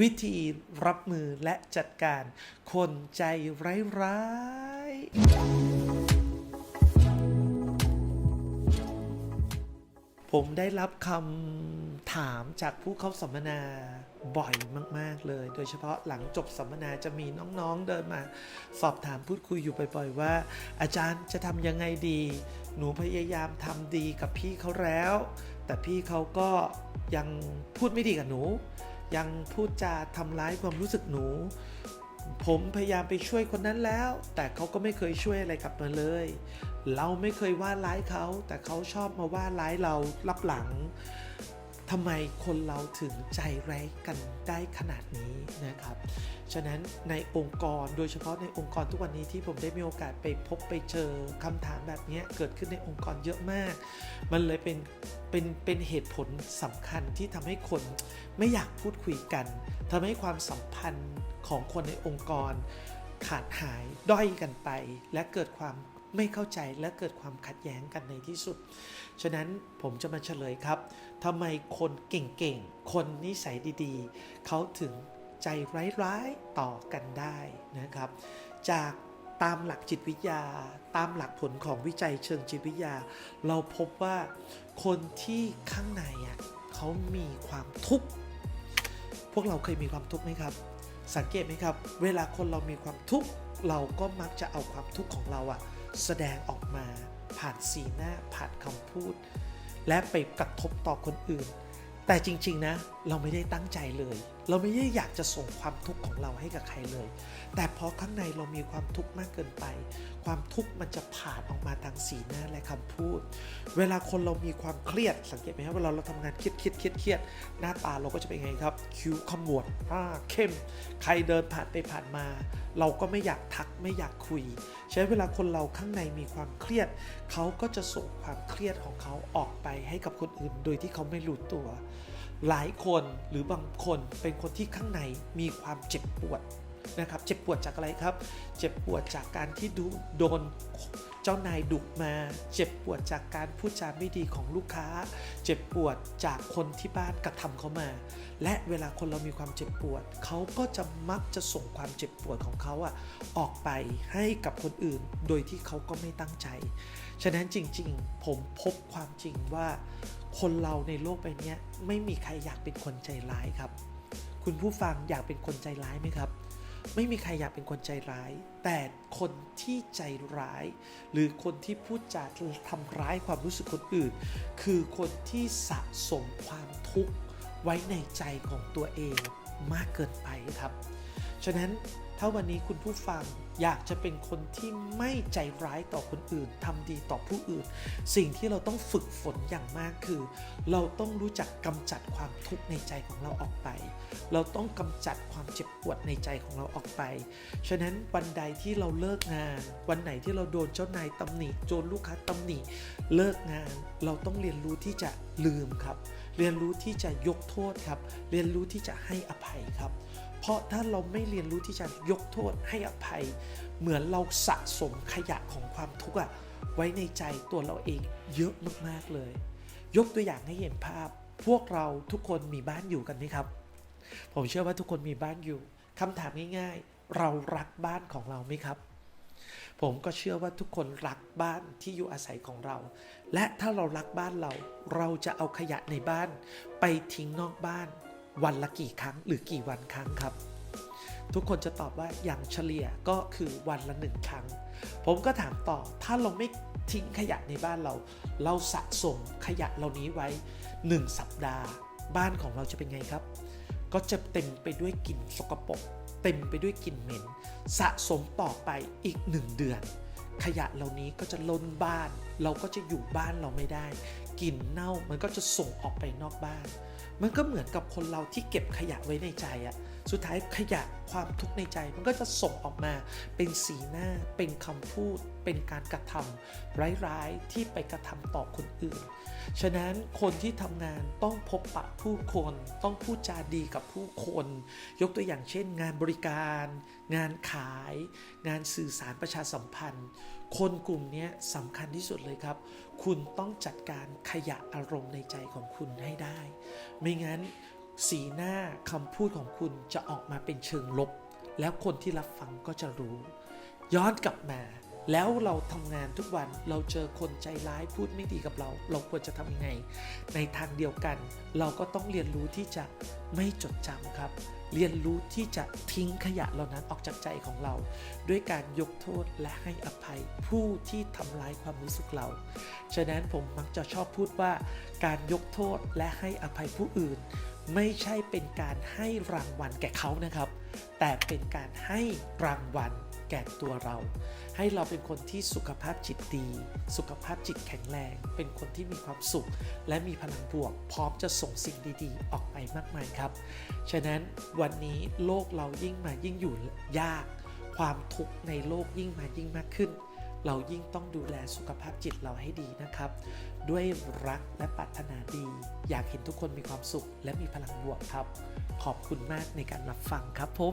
วิธีรับมือและจัดการ คนใจร้ายๆ ผมได้รับคำถามจากผู้เข้าสัมมนาบ่อยมาก ๆ เลย โดยเฉพาะหลังจบสัมมนาจะมีน้องๆเดินมา สอบถามพูดคุยอยู่บ่อย ๆ ว่า อาจารย์จะทำยังไงดี หนูพยายามทำดีกับพี่เขาแล้ว แต่พี่เขาก็ยังพูดไม่ดีกับหนู ยังพูดจาทำร้ายความรู้สึกหนู ผมพยายามไปช่วยคนนั้นแล้ว แต่เขาก็ไม่เคยช่วยอะไรกลับมาเลย เราไม่เคยว่าร้ายเขา แต่เขาชอบมาว่าร้ายเรารับหลังทำไมคนเราถึงใจแรงกันได้ขนาดนี้นะ ฉะนั้นในองค์กรโดยเฉพาะในองค์กรทุกวันนี้ที่ผมได้มีโอกาสไปพบไปเจอคำถามแบบนี้เกิดขึ้นในองค์กรเยอะมาก มันเลยเป็นเป็นเป็นเหตุผลสำคัญที่ทำให้คนไม่อยากพูดคุยกันทำให้ความสัมพันธ์ของคนในองค์กร ขาดหายด้อยกันไป และเกิดความไม่เข้าใจและเกิดความขัดแย้งกันในที่สุด ฉะนั้นผมจะมาเฉลยครับทำไมคนเก่งๆ คนนิสัยดีๆ เขาถึง ใจร้ายๆต่อกันได้นะครับ จากตามหลักจิตวิทยา ตามหลักผลของวิจัยเชิงจิตวิทยา เราพบว่าคนที่ข้างในอะเขามีความทุกข์พวกเราเคยมีความทุกข์ไหมครับ สังเกตไหมครับ เวลาคนเรามีความทุกข์เราก็มักจะเอาความทุกข์ของเราอะแสดงออกมาผ่านสีหน้าผ่านคำพูด และไปกระทบต่อคนอื่น แต่จริง ๆ นะ เราไม่ได้ตั้งใจเลย เราไม่ได้อยากจะส่งความทุกข์ของเราให้กับใครเลย แต่เพราะข้างในเรามีความทุกข์มากเกินไป ความทุกข์มันจะผ่านออกมาทางสีหน้าและคำพูด เวลาคนเรามีความเครียดสังเกตไหมครับเวลาเราทำงานเครียดเครียดเครียดเครียดหน้าตาเราก็จะเป็นไงครับ คิ้วขมวดอ่าเข้ม ใครเดินผ่านไปผ่านมา เราก็ไม่อยากทักไม่อยากคุย ใช้เวลาคนเราข้างในมีความเครียด เขาก็จะส่งความเครียดของเขาออกไปให้กับคนอื่น โดยที่เขาไม่รู้ตัว หลายคนหรือบางคนเป็นคนที่ข้างในมีความเจ็บปวดนะครับ เจ็บปวดจากอะไรครับ เจ็บปวดจากการที่ดูโดนเจ้านายดุมา เจ็บปวดจากการพูดจาไม่ดีของลูกค้า เจ็บปวดจากคนที่บ้านกระทำเขามา และเวลาคนเรามีความเจ็บปวด เขาก็จะมักจะส่งความเจ็บปวดของเขาอะออกไปให้กับคนอื่น โดยที่เขาก็ไม่ตั้งใจ ฉะนั้นจริงๆ ผมพบความจริงว่าคนเราในโลกใบนี้ไม่มีใครอยากเป็นคนใจร้ายครับ คุณผู้ฟังอยากเป็นคนใจร้ายไหมครับ ไม่มีใครอยากเป็นคนใจร้าย แต่คนที่ใจร้าย หรือคนที่พูดจาทำร้ายความรู้สึกคนอื่น คือคนที่สะสมความทุกข์ไว้ในใจของตัวเองมากเกินไปครับ ฉะนั้น ถ้าวันนี้คุณผู้ฟังอยากจะเป็นคนที่ไม่ใจร้ายต่อคนอื่นทำดีต่อผู้อื่น สิ่งที่เราต้องฝึกฝนอย่างมากคือ เราต้องรู้จักกำจัดความทุกข์ในใจของเราออกไป เราต้องกำจัดความเจ็บปวดในใจของเราออกไป ฉะนั้นวันใดที่เราเลิกงาน วันไหนที่เราโดนเจ้านายตำหนิโดนลูกค้าตำหนิเลิกงาน เราต้องเรียนรู้ที่จะลืมครับ เรียนรู้ที่จะยกโทษครับ เรียนรู้ที่จะให้อภัยครับ เพราะถ้าเราไม่เรียนรู้ที่จะยกโทษให้อภัย เหมือนเราสะสมขยะของความทุกข์ไว้ในใจตัวเราเองเยอะมากๆเลย ยกตัวอย่างให้เห็นภาพ พวกเราทุกคนมีบ้านอยู่กันไหมครับ ผมเชื่อว่าทุกคนมีบ้านอยู่คำถามง่ายๆ เรารักบ้านของเราไหมครับ ผมก็เชื่อว่าทุกคนรักบ้านที่อยู่อาศัยของเรา และถ้าเรารักบ้านเรา เราจะเอาขยะในบ้าน ไปทิ้งนอกบ้าน วันละกี่ครั้งหรือกี่วันครั้งครับ ทุกคนจะตอบว่าอย่างเฉลี่ยก็คือวันละหนึ่งครั้ง ผมก็ถามต่อถ้าเราไม่ทิ้งขยะในบ้านเรา เราสะสมขยะเหล่านี้ไว้ 1 สัปดาห์ บ้านของเราจะเป็นไงครับ ก็จะเต็มไปด้วยกลิ่นสกปรกเต็มไปด้วยกลิ่นเหม็น สะสมต่อไปอีก 1 เดือน ขยะเหล่านี้ก็จะล้นบ้าน เราก็จะอยู่บ้านเราไม่ได้กลิ่นเน่ามันก็จะส่งออกไปนอกบ้าน มันก็เหมือนกับคนเราที่เก็บขยะไว้ในใจอะสุดท้ายขยะความทุกข์ในใจมันก็จะส่งออกมา เป็นสีหน้า เป็นคำพูด เป็นการกระทำร้ายๆที่ไปกระทำต่อคนอื่น ฉะนั้นคนที่ทำงานต้องพบปะผู้คน ต้องพูดจาดีกับผู้คน ยกตัวอย่างเช่น งานบริการ งานขาย งานสื่อสารประชาสัมพันธ์คนกลุ่มนี้สำคัญที่สุดเลยครับ คุณต้องจัดการขยะอารมณ์ในใจของคุณให้ได้ ไม่งั้นสีหน้าคำพูดของคุณจะออกมาเป็นเชิงลบ แล้วคนที่รับฟังก็จะรู้ ย้อนกลับมา แล้วเราทำงานทุกวันเราเจอคนใจร้ายพูดไม่ดีกับเรา เราควรจะทำยังไง ในทางเดียวกัน เราก็ต้องเรียนรู้ที่จะไม่จดจำครับ เรียนรู้ที่จะทิ้งขยะเหล่านั้นออกจากใจของเรา ด้วยการยกโทษและให้อภัยผู้ที่ทำร้ายความรู้สึกเรา ฉะนั้นผมมักจะชอบพูดว่า การยกโทษและให้อภัยผู้อื่น ไม่ใช่เป็นการให้รางวัลแก่เขานะครับ แต่เป็นการให้รางวัล แก่ตัวเรา ให้เราเป็นคนที่สุขภาพจิตดี สุขภาพจิตแข็งแรง เป็นคนที่มีความสุข และมีพลังบวก พร้อมจะส่งสิ่งดีๆ ออกไปมากมายครับ ฉะนั้นวันนี้โลกเรายิ่งมายิ่งอยู่ยาก ความทุกข์ในโลกยิ่งมายิ่งมากขึ้นเรายิ่งต้องดูแลสุขภาพจิตเราให้ดีนะครับ ด้วยรักและปรารถนาดี อยากเห็นทุกคนมีความสุขและมีพลังบวกครับ ขอบคุณมากในการรับฟังครับผม